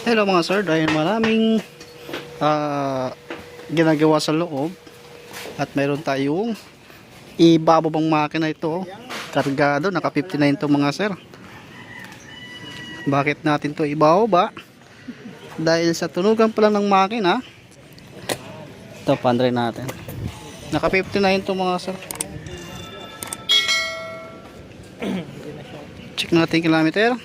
Hello mga sir, dahil maraming ah, ginagawa sa loob at mayroon tayong ibababang makina ito kargado, naka 59 to mga sir. Bakit natin to ibababa dahil sa tunugan pa lang ng makina ito pandre natin. Naka 59 to mga sir. Check natin kilometer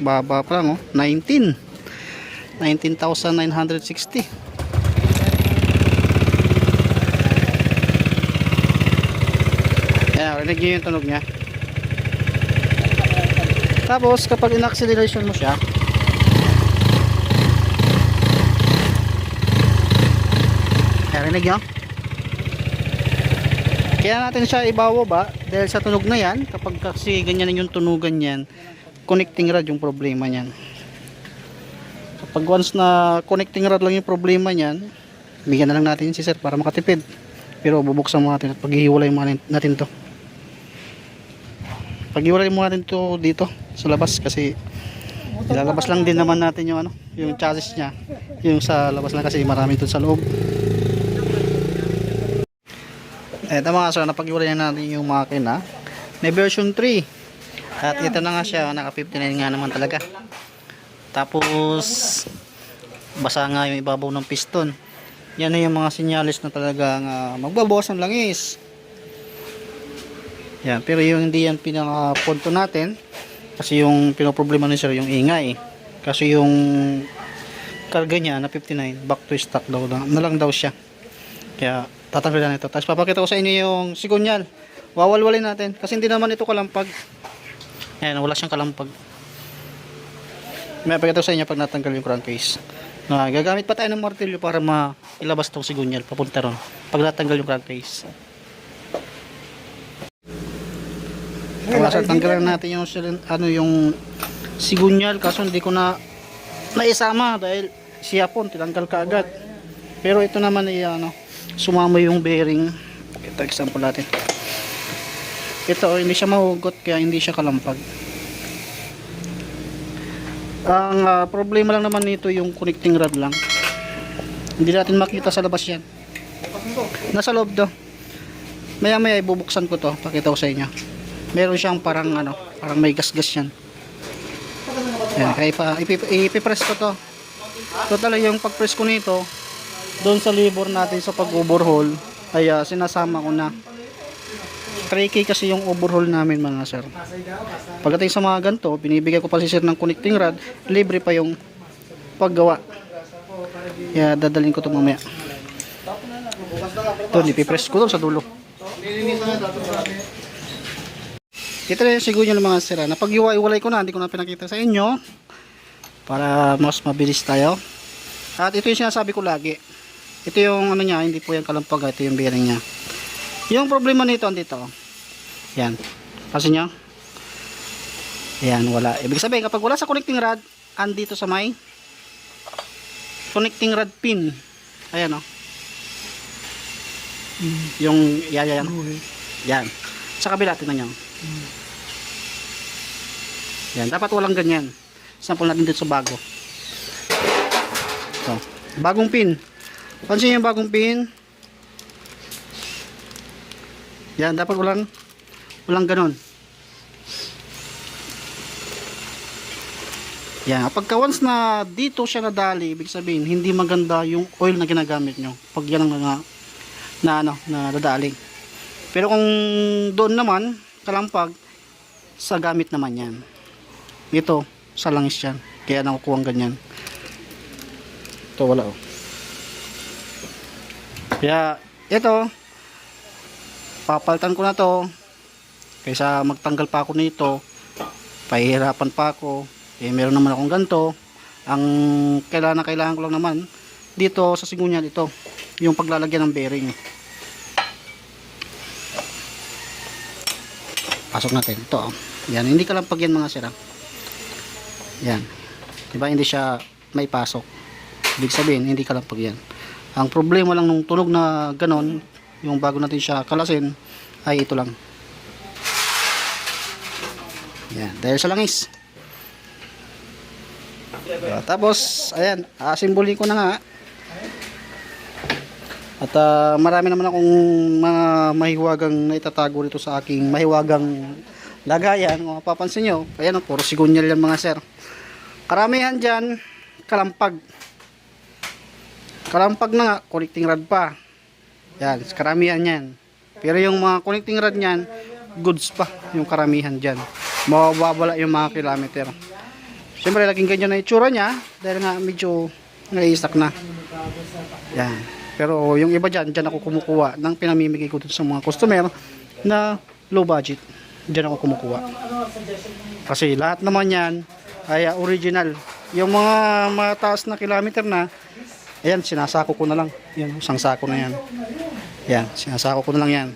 baba pa lang oh. 19 19,960 Ayan, rinig nyo yung tunog niya. Tapos kapag in-acceleration mo siya Ayan, rinig nyo kaya natin siya ibababa dahil sa tunog na yan kapag kasi ganyan yung tunugan yan connecting rod yung problema niyan Pag once na connecting rod lang yung problema niyan, bigyan na lang natin si sir para makatipid. Pero bubuksan mo natin at paghihiwalay mo natin to. Paghiwalay mo natin to dito sa labas kasi ilalabas lang din naman natin yung ano, yung chassis niya. Yung sa labas lang kasi marami doon sa loob. Eto mga sir, napaghiwalay na natin yung makina. May version 3. At ito na nga siya, naka 59 nga naman talaga. Tapos basa nga yung ibabaw ng piston. Yan na yung mga sinyalis na talagang uh, magbabawas ng langis. Yan, pero yung hindi yan pinaka-punto natin kasi yung pinoproblema ni sir yung ingay. Kasi yung karga niya na 59 back to stock daw na, na lang daw siya. Kaya tatanggalan ito. Tapos papakita ko sa inyo yung sigunyal. Wawalwalin natin kasi hindi naman ito kalampag. Yan, wala siyang kalampag. May pakita ko sa inyo pag natanggal yung crankcase. Na gagamit pa tayo ng martilyo para mailabas tong sigunyal papunta ron. Pag natanggal yung crankcase. Kaya sa tanggalan natin yung ano yung sigunyal kaso hindi ko na naisama dahil siya po tinanggal ka agad. Pero ito naman ay ano sumama yung bearing. Ito example natin. Ito hindi siya mahugot kaya hindi siya kalampag. Ang ah, problema lang naman nito yung connecting rod lang. Hindi natin makita sa labas yan. Nasa loob do. Maya maya ibubuksan ko to. Pakita ko sa inyo. Meron siyang parang ano, parang may gas-gas yan. Yan, kaya ipa, ipi- ipipress ko to. Total yung pag-press ko nito, doon sa libor natin sa pag-overhaul, ay ah, sinasama ko na. 3K kasi yung overhaul namin mga sir. Pagdating sa mga ganito, binibigay ko pa si sir ng connecting rod, libre pa yung paggawa. Kaya dadalhin ko ito mamaya. Ito, nipipress ko to sa dulo. Ito na yung siguro ng mga sir. Napag-iwalay ko na, hindi ko na pinakita sa inyo. Para mas mabilis tayo. At ito yung sinasabi ko lagi. Ito yung ano niya, hindi po yung kalampag, ito yung bearing niya. Yung problema nito andito. Yan. Kasi nyo? Yan, wala. Ibig sabihin, kapag wala sa connecting rod, andito sa may connecting rod pin. Ayan o. Yung, yan, yan. Yan. Sa kabila, tingnan nyo. Yan, dapat walang ganyan. Sample natin dito sa bago. Ito. Bagong pin. Pansin yung bagong pin. Yan, dapat walang walang ganon. Yan, pagka once na dito siya nadali, ibig sabihin, hindi maganda yung oil na ginagamit nyo. Pag yan ang na, na ano, na dadali. Pero kung doon naman, kalampag, sa gamit naman yan. Ito, sa langis yan. Kaya nakukuha ganyan. Ito, wala oh. Kaya, ito, papalitan ko na to. Kaysa magtanggal pa ako nito pahihirapan pa ako. Eh meron naman akong ganito. Ang kailangan na kailangan ko lang naman dito sa sigunya ito yung paglalagyan ng bearing. Pasok natin. Ito oh. yan. Hindi ka lang pag yan mga sira. Yan. Diba hindi siya may pasok. Ibig sabihin hindi ka lang pag yan. Ang problema lang nung tunog na ganon yung bago natin siya kalasin ay ito lang yan dahil sa langis Ah, tapos, ayan, asimboli ko na nga. At ah, marami naman akong mga mahiwagang na itatago dito sa aking mahiwagang lagayan. Kung mapapansin nyo, ayan, oh, puro sigunyal yan mga sir. Karamihan dyan, kalampag. Kalampag na nga, connecting rod pa. Yan, karamihan yan. Pero yung mga connecting rod niyan, goods pa yung karamihan dyan. Mawawala yung mga kilometer. Siyempre, laging ganyan na itsura niya dahil nga medyo nai-stack na. Yan. Pero yung iba dyan, dyan ako kumukuha ng pinamimigay ko sa mga customer na low budget. Dyan ako kumukuha. Kasi lahat naman yan ay original. Yung mga mataas na kilometer na, ayan, sinasako ko na lang. Yan, isang sako na yan. Yan, sinasako ko na lang yan.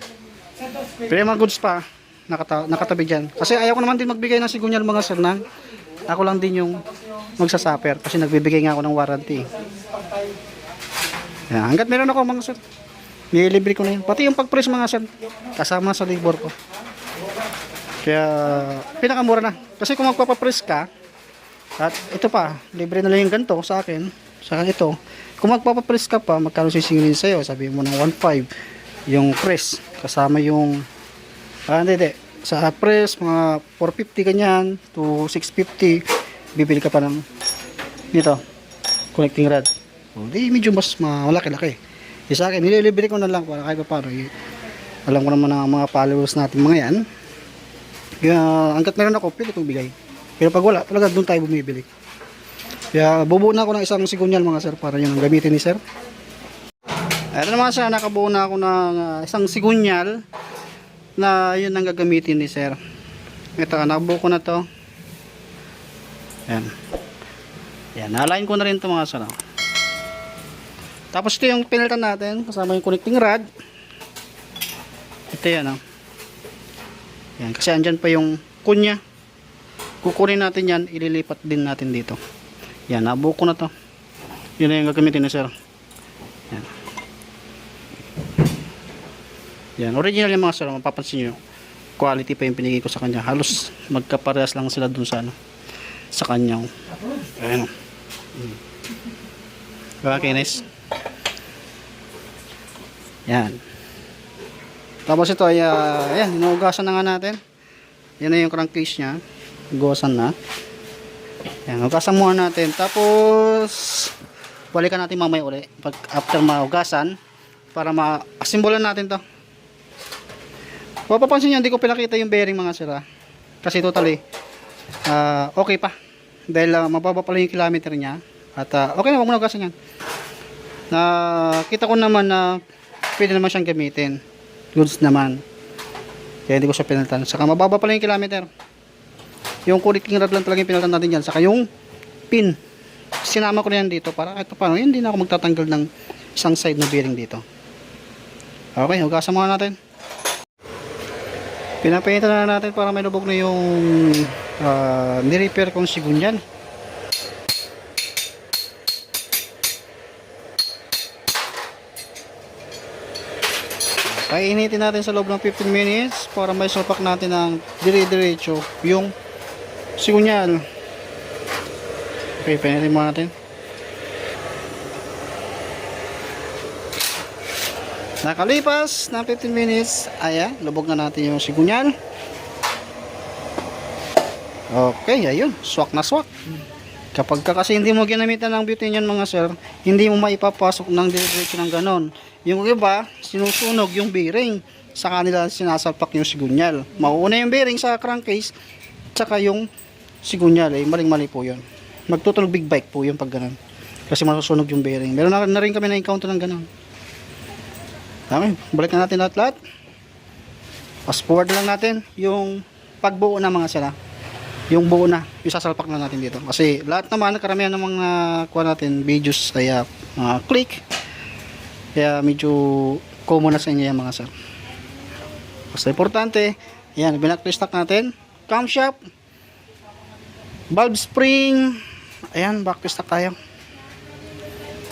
Pero yung mga goods pa, nakata nakatabi dyan. Kasi ayaw ko naman din magbigay ng sigunyal mga sir na ako lang din yung magsasaper kasi nagbibigay nga ako ng warranty. Yan, hanggat meron ako mga sir, nililibre ko na yun. Pati yung pag-press mga sir, kasama sa labor ko. Kaya pinakamura na. Kasi kung magpapapress ka, at ito pa, libre na lang yung ganito sa akin, sa ito. Kung magpapapress ka pa, magkano sisingilin sa'yo? Sabi mo ng 1.5 yung press, kasama yung, ah hindi, hindi. Sa press, mga 450 ganyan, to 650, bibili ka pa ng, dito, connecting rod. O, di medyo mas malaki-laki. E sa akin, nililibre ko na lang para kahit pa paano. eh, alam ko naman ang mga followers natin mga yan. Kaya hanggat meron ako, pwede kong bigay. Pero pag wala, talaga doon tayo bumibili. Kaya bubuo na ako ng isang sigunyal mga sir para yun ang gamitin ni sir. Ito naman sir, nakabuo na ako ng ah, isang sigunyal na yun ang gagamitin ni sir. Ito, nakabuo ko na to. Yan. Yan, na-align ko na rin to mga sir. oh. Tapos ito yung pinalitan natin, kasama yung connecting rod. Ito yan, oh. Yan, kasi andyan pa yung kunya. Kukunin natin yan, ililipat din natin dito. Yan, nabuo ko na to. Yun na yung gagamitin ni sir. Yan. Yan, original yung mga sir, mapapansin nyo. Quality pa yung pinigay ko sa kanya. Halos magkaparehas lang sila dun sa ano, sa kanya. Ayan. Mm. Okay, nice. Yan. Tapos ito ay, uh, ayan, hinugasan na nga natin. Yan na yung crankcase niya. Hugasan na. Yan, hugasan muna natin. Tapos, balikan natin mamaya uli. Pag after mahugasan, para ma-asimbolan natin to. Mapapansin nyo, hindi ko pinakita yung bearing mga sira. Kasi totally, ah, okay pa. Dahil ah, mababa pala yung kilometer niya. At ah, okay na, huwag mo na hugasan yan. Na, kita ko naman na pwede naman siyang gamitin. Goods naman. Kaya hindi ko siya pinalitan. Saka mababa pala yung kilometer. Yung connecting rod lang talaga yung pinalitan natin dyan. Saka yung pin. Sinama ko na yan dito para kahit pa paano, hindi na ako magtatanggal ng isang side na bearing dito. Okay, hugasan muna natin. Pinapainta na natin para may lubog na yung uh, nirepair kong sigunyan. Painitin natin sa loob ng 15 minutes para may sopak natin ng dire-diretso yung sigunyal. Okay, painitin muna natin. Nakalipas ng 15 minutes, ayan, lubog na natin yung sigunyal. Okay, ayun, swak na swak. Kapag ka kasi hindi mo ginamitan ng butane yan mga sir, hindi mo maipapasok ng diretso ng ganon. Yung iba, sinusunog yung bearing. Sa kanila sinasalpak yung sigunyal. Mauuna yung bearing sa crankcase, tsaka yung sigunyal. Eh, maling-mali po yun. Magtutunog big bike po yung pag ganon. Kasi masusunog yung bearing. Meron na, na rin kami na-encounter ng ganon. Okay, balik na natin lahat-lahat. Fast forward lang natin yung pagbuo ng mga sila. Yung buo na, isasalpak na natin dito. Kasi lahat naman, karamihan ng mga kuha natin, videos, kaya mga click. Kaya medyo common na sa inyo yan mga sir. Basta importante, yan, binaklistock natin. Camshaft, valve spring, ayan, backlistock tayo.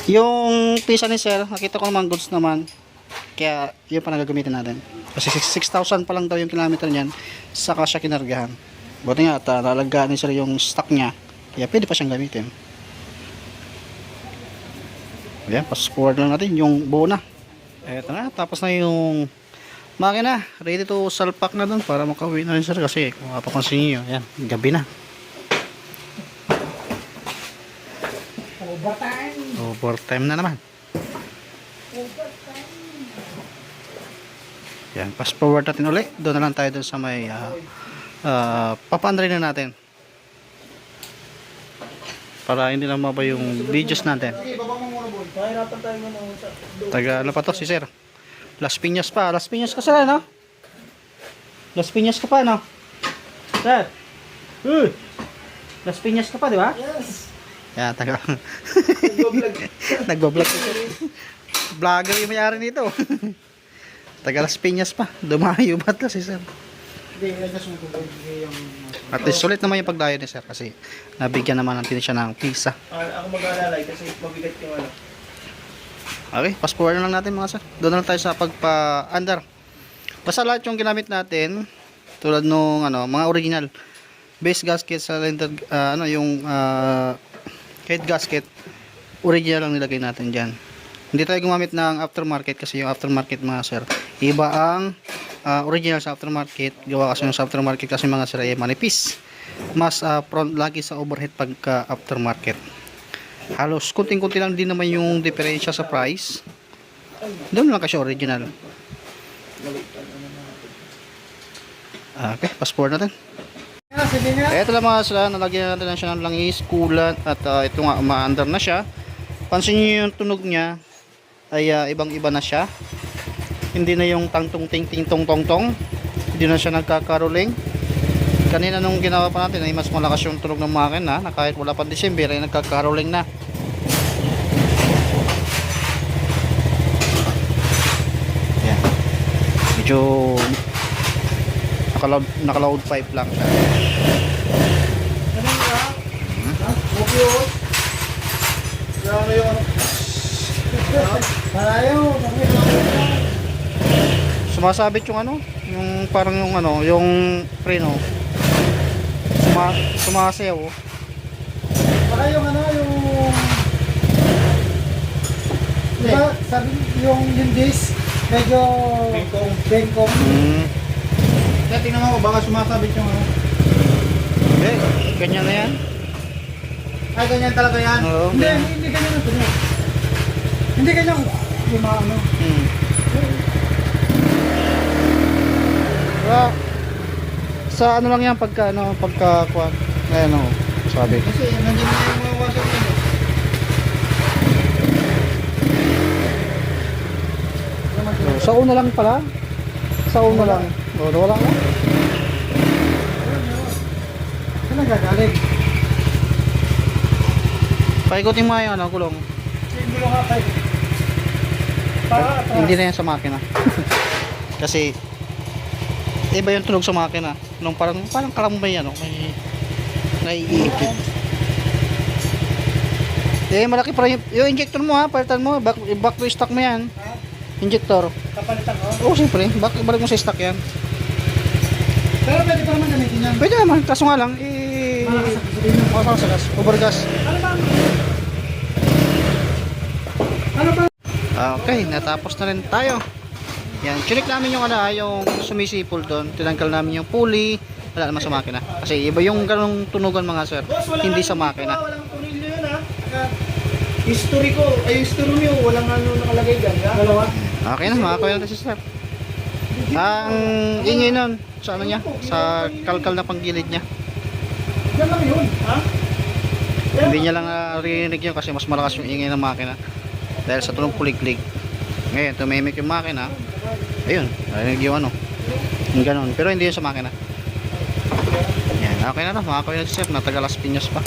Yung pisa ni sir, nakita ko naman goods naman. Kaya yun pa nagagamitin natin. Kasi 6,000 pa lang daw yung kilometer niyan, saka siya kinargahan. Buti nga, at uh, ni sir yung stock niya. Kaya pwede pa siyang gamitin. Ayan, forward lang natin yung buo na. Eto na, tapos na yung makina. Ready to salpak na dun para makauwi na rin sir kasi kung mapapansin nyo, ayan, gabi na. Overtime. Na naman. Yan, fast forward natin ulit. Doon na lang tayo doon sa may uh, uh, papandry na natin. Para hindi na maba yung videos natin. Taga ano pa to si sir? Las Piñas pa. Las Piñas ka sir, no? Las Piñas ka pa, no? Sir? Uh! Las Piñas ka pa, di ba? Yes. Yan, taga... Sir. Vlogger yung mayari nito. taga Las Piñas pa. Dumayo ba to si sir? At least sulit naman yung pagdayo ni sir kasi nabigyan naman natin siya ng pizza. Ah, ako mag-aalalay kasi mabigat yung ano. Okay, fast forward na lang natin mga sir. Doon na lang tayo sa pagpa-under. Basta lahat yung ginamit natin tulad nung ano, mga original base gasket sa cylinder ah, ano yung ah, head gasket original lang nilagay natin diyan. Hindi tayo gumamit ng aftermarket kasi yung aftermarket mga sir, iba ang ah, original sa aftermarket. Gawa kasi yung sa aftermarket kasi mga sir ay manipis. Mas ah, front lagi sa overhead pagka aftermarket halos kunting-kunti lang din naman yung diferensya sa price doon lang kasi original okay passport natin Eto lang mga sila nalagyan natin na siya ng langis coolant at ah, ito nga umaandar na siya. Pansin nyo yung tunog niya ay ah, ibang iba na siya. Hindi na yung tangtong ting ting tong tong tong hindi na siya nagkakaroling kanina nung ginawa pa natin ay mas malakas yung tunog ng makina na kahit wala pa December ay nagkakaroling na. Yan medyo nakaload pipe lang siya Ano nga? Ha? Okay, oh. Grabe yung. Parayo. sumasabit yung ano yung parang yung ano yung preno Suma, sumasayaw. Baka yung ano, yung... Diba, sabi yung yung disc, medyo... Bengkong. Bengkong. mm. Kaya tingnan mo, baka sumasabit yung ano. eh, ganyan na yan Ay, ganyan talaga yan? Oo, hindi, ganyan. hindi, hindi ganyan ito. Hindi ganyan. Yung mga ano. hmm. Well, sa ano lang yan pagka ano pagka kuwan ayan oh sabi Kasi nandiyan na yung mga yan. eh. Oh, sa una lang pala sa una lang oh, wala na Saan ang gagaling? Paikutin mo yung ano kulong Yung gulo nga. Para hindi na yan sa makina. Kasi iba yung tunog sa makina. Nung parang parang kalambay ano may naiipit. Eh malaki pa yung, yung injector mo ha? Palitan mo. Back, back to stock mo yan. Ha? injector. Kapalitan ko. oo siyempre. Back, balik mo sa stock yan. Pero pwede pa naman gamitin yan. pwede naman. Kaso nga lang eh Malakas sa gas. Overgas? Ano Okay, natapos na rin tayo. Yan, chinik namin yung ah, yung sumisipol doon. Tinanggal namin yung pulley. Wala naman sa makina. Kasi iba yung ganong tunugan mga sir. Boss, Hindi sa makina. Walang tunilyo yun ha. History ko, ay history niyo, walang ano nakalagay dyan. ha? Dalawa? Okay na, mga kuya si sir. Ang ingay nun, sa ano niya, sa kalkal na panggilid niya. Yan lang yun, ha? Hindi niya lang narinig yun kasi mas malakas yung ingay ng makina. Dahil sa tunog puliglig. Ngayon, tumimik yung makina. Ayun, narinig yung ano. Yung ganon. Pero hindi yun sa makina. Yan, okay na to. Mga kuya natin si sir, na taga Las Piñas pa.